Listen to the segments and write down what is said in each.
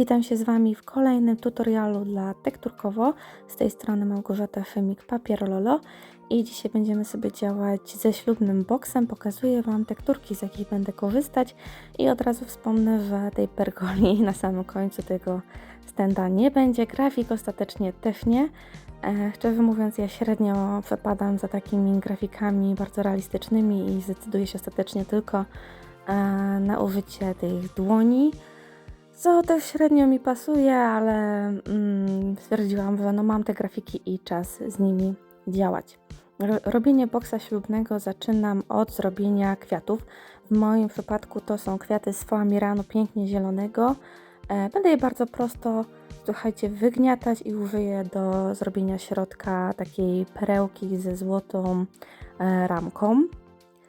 Witam się z Wami w kolejnym tutorialu dla Tekturkowo. Z tej strony Małgorzata Femik Papierololo i dzisiaj będziemy sobie działać ze ślubnym boksem. Pokazuję Wam tekturki, z jakich będę korzystać i od razu wspomnę, że tej pergoli na samym końcu tego stenda nie będzie. Grafik ostatecznie też nie. E, Szczerze mówiąc, ja średnio przepadam za takimi grafikami bardzo realistycznymi i zdecyduję się ostatecznie tylko e, na użycie tych dłoni. Co też średnio mi pasuje, ale mm, stwierdziłam, że no mam te grafiki i czas z nimi działać. Ro- robienie boksa ślubnego zaczynam od zrobienia kwiatów. W moim przypadku to są kwiaty z foamiranu pięknie zielonego. E, będę je bardzo prosto, słuchajcie, wygniatać i użyję do zrobienia środka takiej perełki ze złotą e, ramką.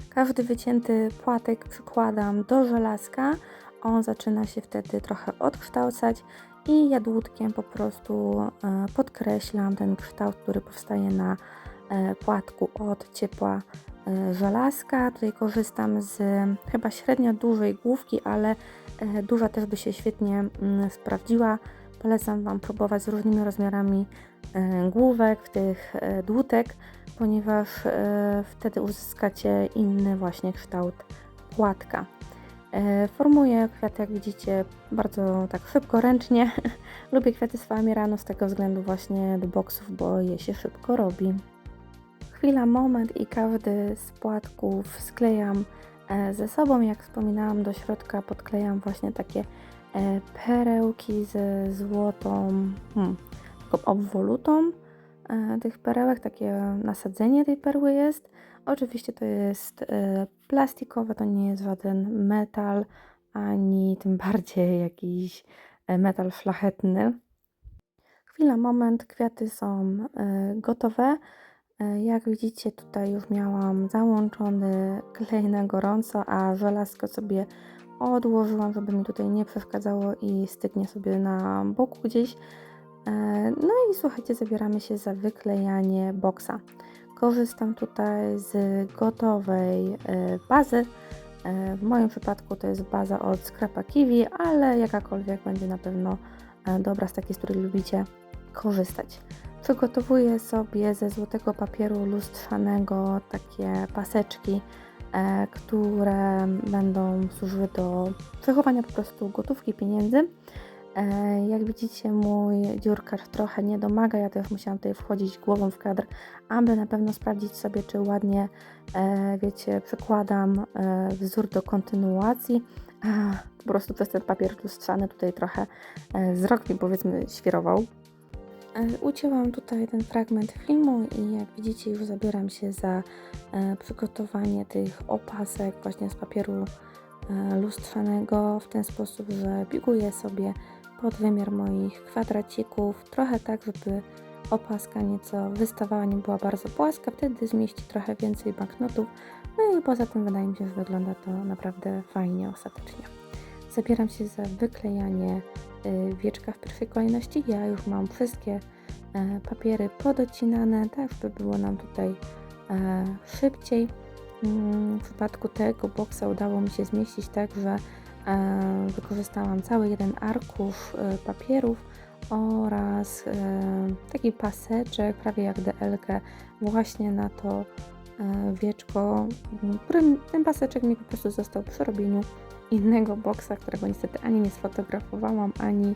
Każdy wycięty płatek przykładam do żelazka. On zaczyna się wtedy trochę odkształcać i jadłutkiem po prostu e, podkreślam ten kształt, który powstaje na e, płatku od ciepła e, żelazka. Tutaj korzystam z chyba średnio dużej główki, ale duża też by się świetnie sprawdziła. Polecam Wam próbować z różnymi rozmiarami główek, tych dłutek, ponieważ wtedy uzyskacie inny właśnie kształt płatka. E, Formuję kwiaty, jak widzicie, bardzo tak szybko, ręcznie. Lubię kwiaty z rano z tego względu właśnie do boksów, bo je się szybko robi. Chwila, moment i każdy z płatków sklejam e, ze sobą. Jak wspominałam, do środka podklejam właśnie takie e, perełki ze złotą hmm, taką obwolutą tych perełek, takie nasadzenie tej perły jest. Oczywiście to jest e, plastikowe, to nie jest żaden metal, ani tym bardziej jakiś e, metal szlachetny. Chwila, moment, kwiaty są e, gotowe. Jak widzicie, tutaj już miałam załączony klej na gorąco, a żelazko sobie odłożyłam, żeby mi tutaj nie przeszkadzało i stygnie sobie na boku gdzieś. No i słuchajcie, zabieramy się za wyklejanie boksa. Korzystam tutaj z gotowej e, bazy. E, W moim przypadku to jest baza od Scrapa Kiwi, ale jakakolwiek będzie na pewno e, dobra z takiej, z której lubicie korzystać. Przygotowuję sobie ze złotego papieru lustrzanego takie paseczki, które będą służyły do przechowania po prostu gotówki pieniędzy. E, Jak widzicie, mój dziurkarz trochę nie domaga. Ja też musiałam tutaj wchodzić głową w kadr, aby na pewno sprawdzić sobie, czy ładnie, e, wiecie, przykładam e, wzór do kontynuacji. Po prostu przez ten papier lustrzany tutaj trochę wzrok mi powiedzmy świrował. Ucięłam tutaj ten fragment filmu i jak widzicie już zabieram się za przygotowanie tych opasek właśnie z papieru lustrzanego w ten sposób, że biguję sobie pod wymiar moich kwadracików, trochę tak, żeby opaska nieco wystawała, nie była bardzo płaska, wtedy zmieści trochę więcej banknotów, no i poza tym wydaje mi się, że wygląda to naprawdę fajnie ostatecznie. Zabieram się za wyklejanie y, wieczka w pierwszej kolejności. Ja już mam wszystkie e, papiery podocinane, tak żeby było nam tutaj e, szybciej. Mm, W przypadku tego boksa udało mi się zmieścić tak, że wykorzystałam cały jeden arkusz e, papierów oraz e, taki paseczek, prawie jak DLK, właśnie na to e, wieczko, którym ten paseczek mi po prostu został przy robieniu innego boksa, którego niestety ani nie sfotografowałam, ani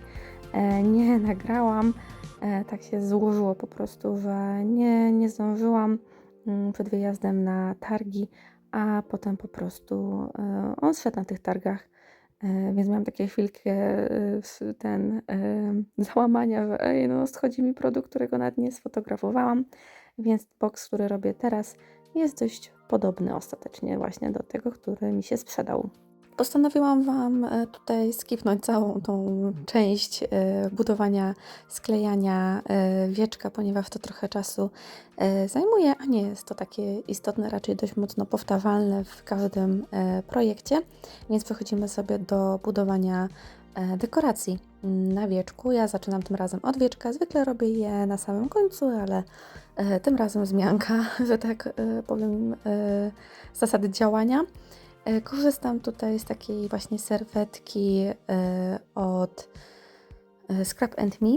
e, nie nagrałam. E, tak się złożyło po prostu, że nie, nie zdążyłam mm, przed wyjazdem na targi, a potem po prostu e, on szedł na tych targach. E, Więc miałam takie chwilkę e, ten e, załamania, że ej, no schodzi mi produkt, którego nawet nie sfotografowałam. Więc boks, który robię teraz, jest dość podobny ostatecznie właśnie do tego, który mi się sprzedał. Postanowiłam Wam e, tutaj skipnąć całą tą część e, budowania, sklejania e, wieczka, ponieważ to trochę czasu zajmuje, a nie jest to takie istotne, raczej dość mocno powtarzalne w każdym projekcie. Więc przechodzimy sobie do budowania dekoracji na wieczku. Ja zaczynam tym razem od wieczka, zwykle robię je na samym końcu, ale tym razem zmianka, że tak powiem, zasady działania. E, Korzystam tutaj z takiej właśnie serwetki e, od e, Scrap and Me.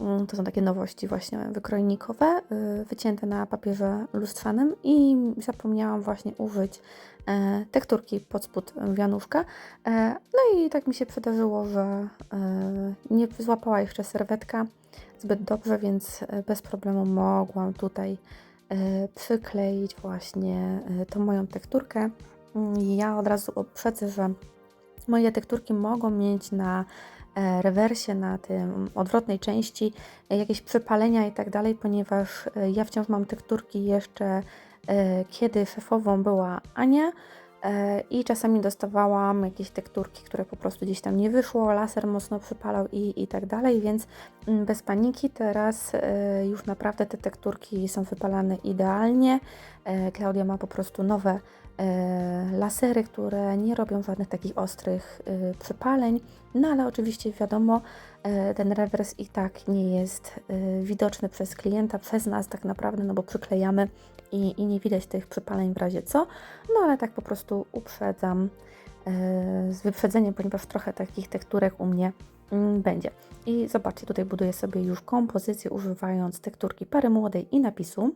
Mm, To są takie nowości właśnie wykrojnikowe, wycięte na papierze lustrzanym i zapomniałam właśnie użyć tekturki pod spód wianuszka. E, No i tak mi się przydarzyło, że nie złapała jeszcze serwetka zbyt dobrze, więc bez problemu mogłam tutaj przykleić właśnie tą moją tekturkę. Ja od razu uprzedzę, że moje tekturki mogą mieć na e, rewersie, na tym odwrotnej części jakieś przypalenia i tak dalej, ponieważ e, ja wciąż mam tekturki jeszcze e, kiedy szefową była Ania i czasami dostawałam jakieś tekturki, które po prostu gdzieś tam nie wyszło, laser mocno przypalał i, i tak dalej, więc mm, bez paniki teraz już naprawdę te tekturki są wypalane idealnie. Klaudia ma po prostu nowe lasery, które nie robią żadnych takich ostrych e, przypaleń, no ale oczywiście wiadomo, e, ten rewers i tak nie jest e, widoczny przez klienta, przez nas tak naprawdę, no bo przyklejamy i, i nie widać tych przypaleń w razie co, no ale tak po prostu uprzedzam e, z wyprzedzeniem, ponieważ trochę takich tekturek u mnie mm, będzie. I zobaczcie, tutaj buduję sobie już kompozycję używając tekturki pary młodej i napisu.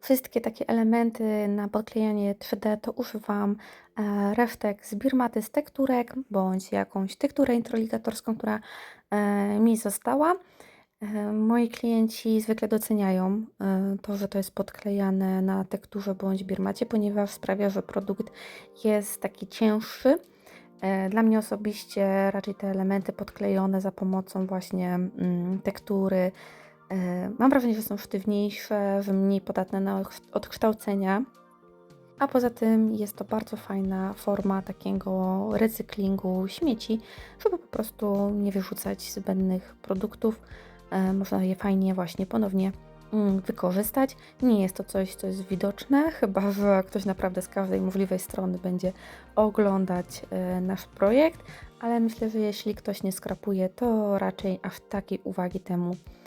Wszystkie takie elementy na podklejanie 3D to używam e, resztek z Birmaty z tekturek, bądź jakąś tekturę introligatorską, która e, mi została. E, moi klienci zwykle doceniają to, że to jest podklejane na tekturze bądź Birmacie, ponieważ sprawia, że produkt jest taki cięższy. Dla mnie osobiście raczej te elementy podklejone za pomocą właśnie mm, tektury Mam wrażenie, że są sztywniejsze, że mniej podatne na odkształcenia. A poza tym jest to bardzo fajna forma takiego recyklingu śmieci, żeby po prostu nie wyrzucać zbędnych produktów. E, Można je fajnie właśnie ponownie mm, wykorzystać. Nie jest to coś, co jest widoczne, chyba że ktoś naprawdę z każdej możliwej strony będzie oglądać e, nasz projekt, ale myślę, że jeśli ktoś nie skrapuje, to raczej aż takiej uwagi temu e,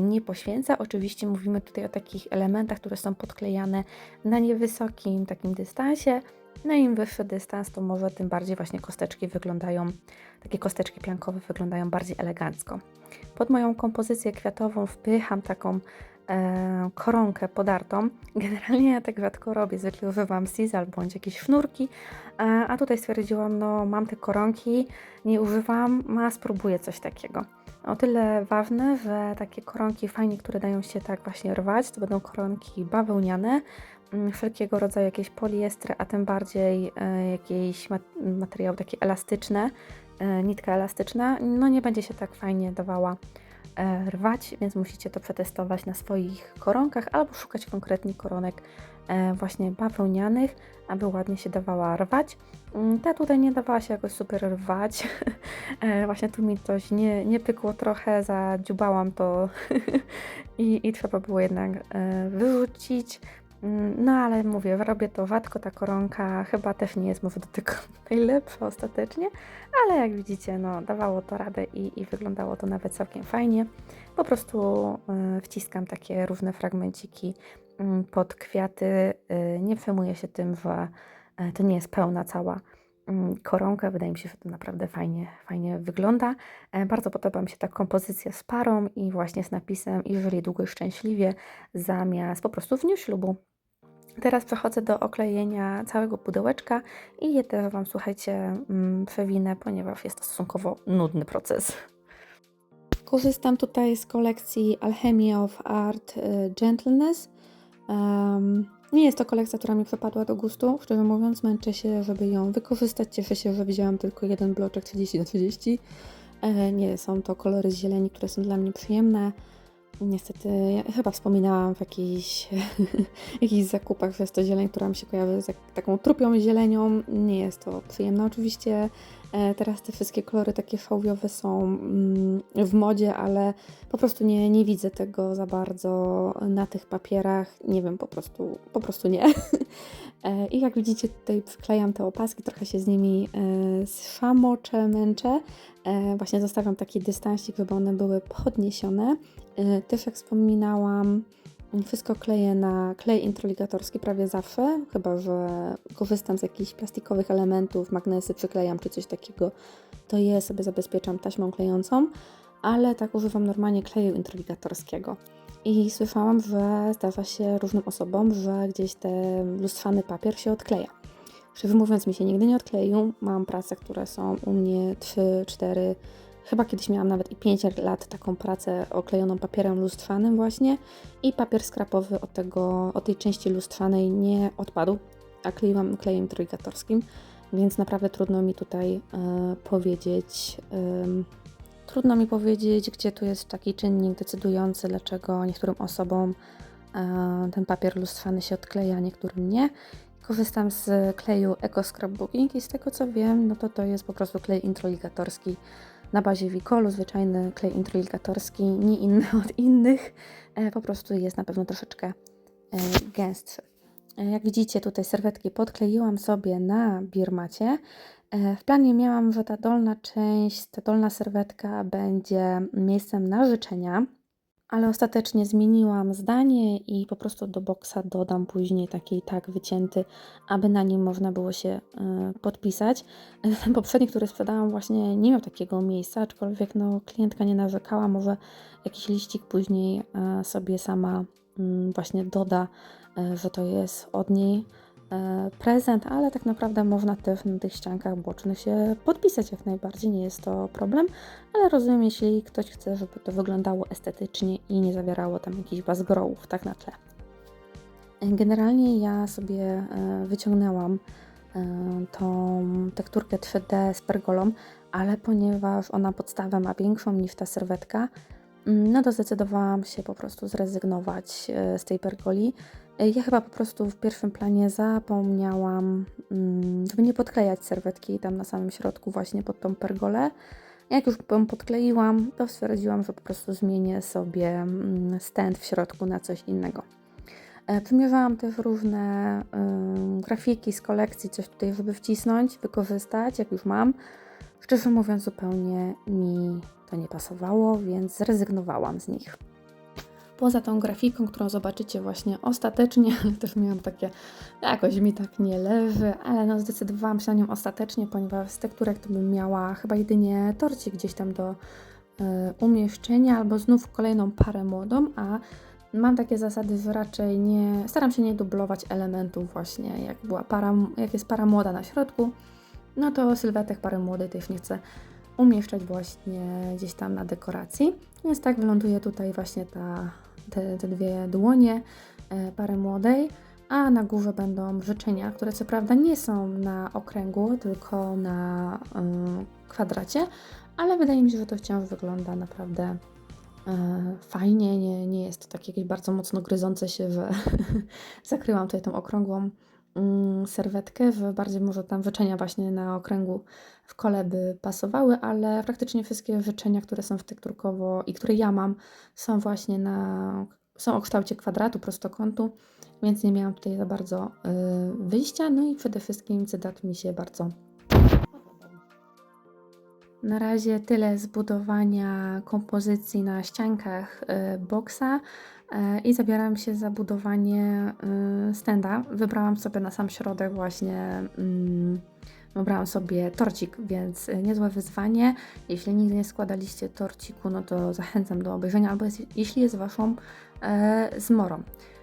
nie poświęca. Oczywiście mówimy tutaj o takich elementach, które są podklejane na niewysokim takim dystansie. No im wyższy dystans, to może tym bardziej właśnie kosteczki wyglądają, takie kosteczki piankowe wyglądają bardziej elegancko. Pod moją kompozycję kwiatową wpycham taką e, koronkę podartą. Generalnie ja tak rzadko robię, zwykle używam sisal bądź jakieś sznurki, e, a tutaj stwierdziłam, no mam te koronki, nie używam, a spróbuję coś takiego. O tyle ważne, że takie koronki fajnie, które dają się tak właśnie rwać, to będą koronki bawełniane, mm, wszelkiego rodzaju jakieś poliestry, a tym bardziej e, jakieś mat materiały takie elastyczne, e, nitka elastyczna, no nie będzie się tak fajnie dawała e, rwać, więc musicie to przetestować na swoich koronkach albo szukać konkretnie koronek właśnie bawełnianych, aby ładnie się dawała rwać. Mm, Ta tutaj nie dawała się jakoś super rwać. E, Właśnie tu mi coś nie, nie pykło trochę, zadziubałam to i, i trzeba było jednak e, wyrzucić. Mm, No ale mówię, robię to rzadko, ta koronka chyba też nie jest może do tego najlepsza ostatecznie, ale jak widzicie, no dawało to radę i, i wyglądało to nawet całkiem fajnie. Po prostu e, wciskam takie różne fragmenciki pod kwiaty, e, nie przejmuję się tym, że e, to nie jest pełna cała mm, koronka. Wydaje mi się, że to naprawdę fajnie, fajnie wygląda. E, Bardzo podoba mi się ta kompozycja z parą i właśnie z napisem i żyli długo i szczęśliwie zamiast po prostu w dniu ślubu. Teraz przechodzę do oklejenia całego pudełeczka i je też Wam, słuchajcie, mm, przewinę, ponieważ jest to stosunkowo nudny proces. Korzystam tutaj z kolekcji Alchemy of Art y, Gentleness. Em, nie jest to kolekcja, która mi przypadła do gustu. Szczerze mówiąc, męczę się, żeby ją wykorzystać. Cieszę się, że wzięłam tylko jeden bloczek 30 na 30. E, Nie są to kolory z zieleni, które są dla mnie przyjemne. Niestety, ja chyba wspominałam w jakichś, zakupach, że jest to zieleń, która mi się kojarzy z taką trupią zielenią. Nie jest to przyjemne oczywiście. E, Teraz te wszystkie kolory takie szałwiowe są mm, w modzie, ale po prostu nie, nie widzę tego za bardzo na tych papierach. Nie wiem, po prostu, po prostu nie. E, I jak widzicie, tutaj przyklejam te opaski, trochę się z nimi e, szamoczę, męczę. Właśnie zostawiam taki dystansik, żeby one były podniesione. E, Też jak wspominałam, wszystko kleję na klej introligatorski prawie zawsze, chyba że korzystam z jakichś plastikowych elementów, magnesy przyklejam czy coś takiego, to je sobie zabezpieczam taśmą klejącą. ale tak używam normalnie kleju introligatorskiego. I słyszałam, że zdarza się różnym osobom, że gdzieś ten lustrzany papier się odkleja. Szczerze mówiąc, mi się nigdy nie odkleił. Mam prace, które są u mnie 3, 4, chyba kiedyś miałam nawet i 5 lat taką pracę oklejoną papierem lustrzanym właśnie i papier skrapowy od, tego, od tej części lustrzanej nie odpadł, a kleiłam klejem trójgatorskim, więc naprawdę trudno mi tutaj e, powiedzieć, ym, trudno mi powiedzieć, gdzie tu jest taki czynnik decydujący, dlaczego niektórym osobom e, ten papier lustrzany się odkleja, niektórym nie. Korzystam z kleju Eco Scrapbooking i z tego co wiem, no to to jest po prostu klej introligatorski na bazie Wikolu, zwyczajny klej introligatorski, nie inny od innych, e, po prostu jest na pewno troszeczkę e, gęstszy. E, Jak widzicie, tutaj serwetki podkleiłam sobie na birmacie. W planie miałam, że ta dolna część, ta dolna serwetka będzie miejscem na życzenia, ale ostatecznie zmieniłam zdanie i po prostu do boksa dodam później taki tak wycięty, aby na nim można było się e, podpisać. Ten poprzedni, który sprzedałam właśnie nie miał takiego miejsca, aczkolwiek no, klientka nie narzekała, może jakiś liścik później e, sobie sama mm, właśnie doda, e, że to jest od niej prezent, ale tak naprawdę można też na tych ściankach bocznych się podpisać jak najbardziej, nie jest to problem, ale rozumiem, jeśli ktoś chce, żeby to wyglądało estetycznie i nie zawierało tam jakichś bazgrołów tak na tle. Generalnie ja sobie e, wyciągnęłam e, tą tekturkę 3D z pergolą, ale ponieważ ona podstawę ma większą niż ta serwetka, mm, no to zdecydowałam się po prostu zrezygnować e, z tej pergoli. E, Ja chyba po prostu w pierwszym planie zapomniałam, mm, żeby nie podklejać serwetki tam na samym środku właśnie pod tą pergolę. Jak już ją podkleiłam, to stwierdziłam, że po prostu zmienię sobie mm, stand w środku na coś innego. E, Przymierzałam też różne ym, grafiki z kolekcji, coś tutaj, żeby wcisnąć, wykorzystać, jak już mam. Szczerze mówiąc, zupełnie mi to nie pasowało, więc zrezygnowałam z nich. Poza tą grafiką, którą zobaczycie właśnie ostatecznie, ale też miałam takie, jakoś mi tak nie leży, ale no zdecydowałam się na nią ostatecznie, ponieważ z tekturek to bym miała chyba jedynie torcik gdzieś tam do y, umieszczenia, albo znów kolejną parę młodą, a mam takie zasady, że raczej nie, staram się nie dublować elementów właśnie, jak była para, jak jest para młoda na środku, no to sylwetek pary młodej też nie chcę umieszczać właśnie gdzieś tam na dekoracji. Więc tak wyląduje tutaj właśnie ta, te, te dwie dłonie e, pary młodej, a na górze będą życzenia, które co prawda nie są na okręgu, tylko na y, kwadracie, ale wydaje mi się, że to wciąż wygląda naprawdę e, fajnie, nie, nie jest to takie jakieś bardzo mocno gryzące się, że zakryłam tutaj tą okrągłą serwetkę, że bardziej może tam życzenia właśnie na okręgu w kole by pasowały, ale praktycznie wszystkie życzenia, które są w tekturkowo i które ja mam, są właśnie na, są o kształcie kwadratu, prostokątu, więc nie miałam tutaj za bardzo y, wyjścia, no i przede wszystkim cytat mi się bardzo na razie tyle zbudowania kompozycji na ściankach y, boksa i zabieram się za budowanie y, stenda. Wybrałam sobie na sam środek właśnie, mm, wybrałam sobie torcik, więc y, niezłe wyzwanie. Jeśli nigdy nie składaliście torciku, no to zachęcam do obejrzenia, albo jeśli jest Waszą e, zmorą.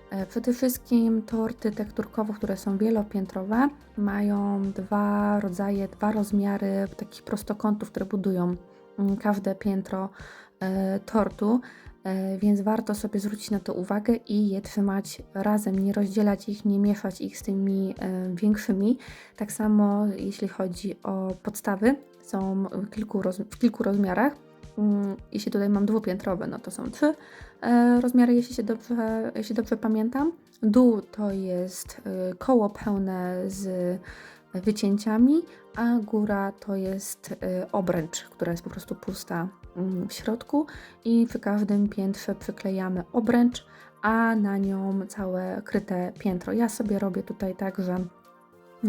E, Przede wszystkim torty tekturkowe, które są wielopiętrowe, mają dwa rodzaje, dwa rozmiary takich prostokątów, które budują mm, każde piętro e, tortu, e, więc warto sobie zwrócić na to uwagę i je trzymać razem, nie rozdzielać ich, nie mieszać ich z tymi e, większymi. Tak samo jeśli chodzi o podstawy, są w kilku, w kilku rozmiarach. Mm, Jeśli tutaj mam dwupiętrowe, no to są trzy e, rozmiary, jeśli się dobrze, jeśli dobrze pamiętam. Dół to jest e, koło pełne z wycięciami, a góra to jest e, obręcz, która jest po prostu pusta w środku i przy każdym piętrze przyklejamy obręcz, a na nią całe kryte piętro. Ja sobie robię tutaj tak, że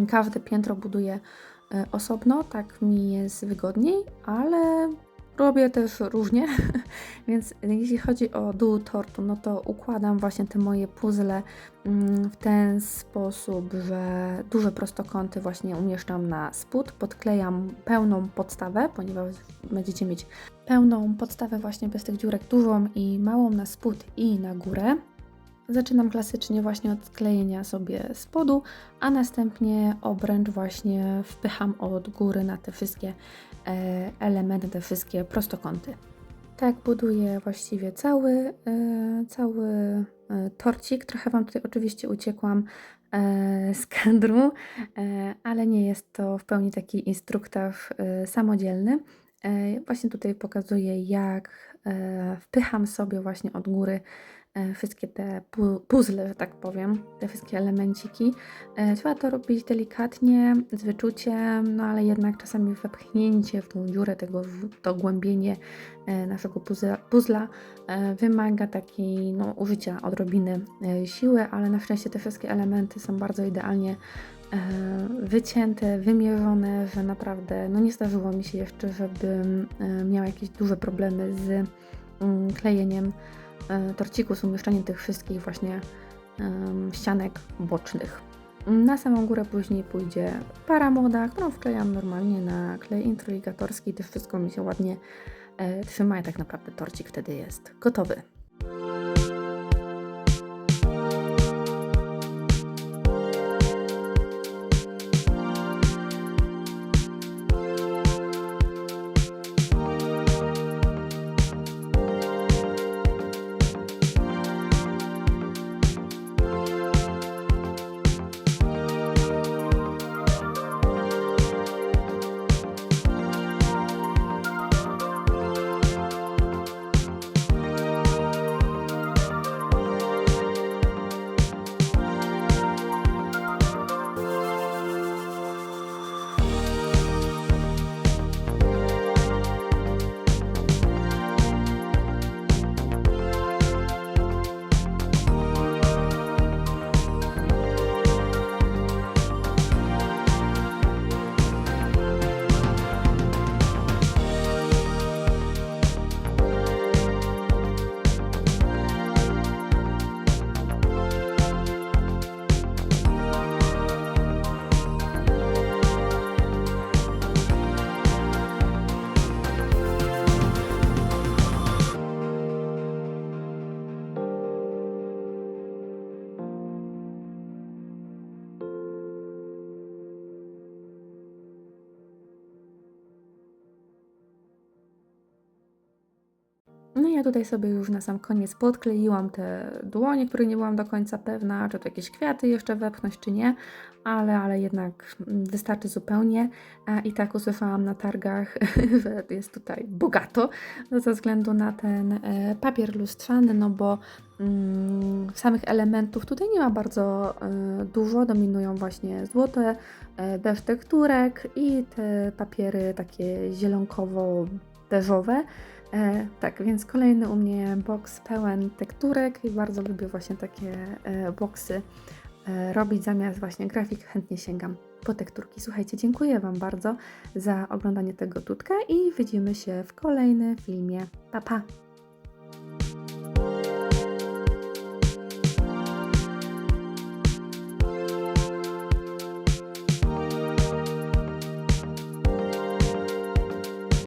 każde piętro buduję e, osobno, tak mi jest wygodniej, ale Robię też różnie, więc jeśli chodzi o dół tortu, no to układam właśnie te moje puzzle mm, w ten sposób, że duże prostokąty właśnie umieszczam na spód, podklejam pełną podstawę, ponieważ będziecie mieć pełną podstawę właśnie bez tych dziurek, dużą i małą na spód i na górę. Zaczynam klasycznie właśnie od sklejenia sobie spodu, a następnie obręcz właśnie wpycham od góry na te wszystkie e, elementy, te wszystkie prostokąty. Tak buduję właściwie cały, e, cały e, torcik. Trochę Wam tutaj oczywiście uciekłam z kadru, ale nie jest to w pełni taki instruktaż e, samodzielny. Właśnie tutaj pokazuję, jak wpycham sobie właśnie od góry wszystkie te pu- puzzle, że tak powiem, te wszystkie elemenciki. E, Trzeba to robić delikatnie, z wyczuciem, no ale jednak czasami wepchnięcie w tą dziurę, tego, to głębienie e, naszego puzzla, e, wymaga takiej no, użycia odrobiny e, siły, ale na szczęście te wszystkie elementy są bardzo idealnie e, wycięte, wymierzone, że naprawdę no nie zdarzyło mi się jeszcze, żebym e, miała jakieś duże problemy z mm, klejeniem e, torciku, z umieszczeniem tych wszystkich właśnie ścianek bocznych. Na samą górę później pójdzie para młoda, którą wklejam normalnie na klej introligatorski. Też wszystko mi się ładnie e, trzyma i tak naprawdę torcik wtedy jest gotowy. No i ja tutaj sobie już na sam koniec podkleiłam te dłonie, które nie byłam do końca pewna, czy to jakieś kwiaty jeszcze wepchnąć, czy nie, ale, ale jednak wystarczy zupełnie. A I tak usłyszałam na targach, że jest tutaj bogato ze względu na ten e, papier lustrzany, no bo mm, samych elementów tutaj nie ma bardzo e, dużo, dominują właśnie złote, e, bez tekturek i te papiery takie zielonkowo-beżowe. E, tak, więc kolejny u mnie boks pełen tekturek i bardzo lubię właśnie takie e, boksy e, robić zamiast właśnie grafik. Chętnie sięgam po tekturki. Słuchajcie, dziękuję Wam bardzo za oglądanie tego tutka i widzimy się w kolejnym filmie. Pa, pa!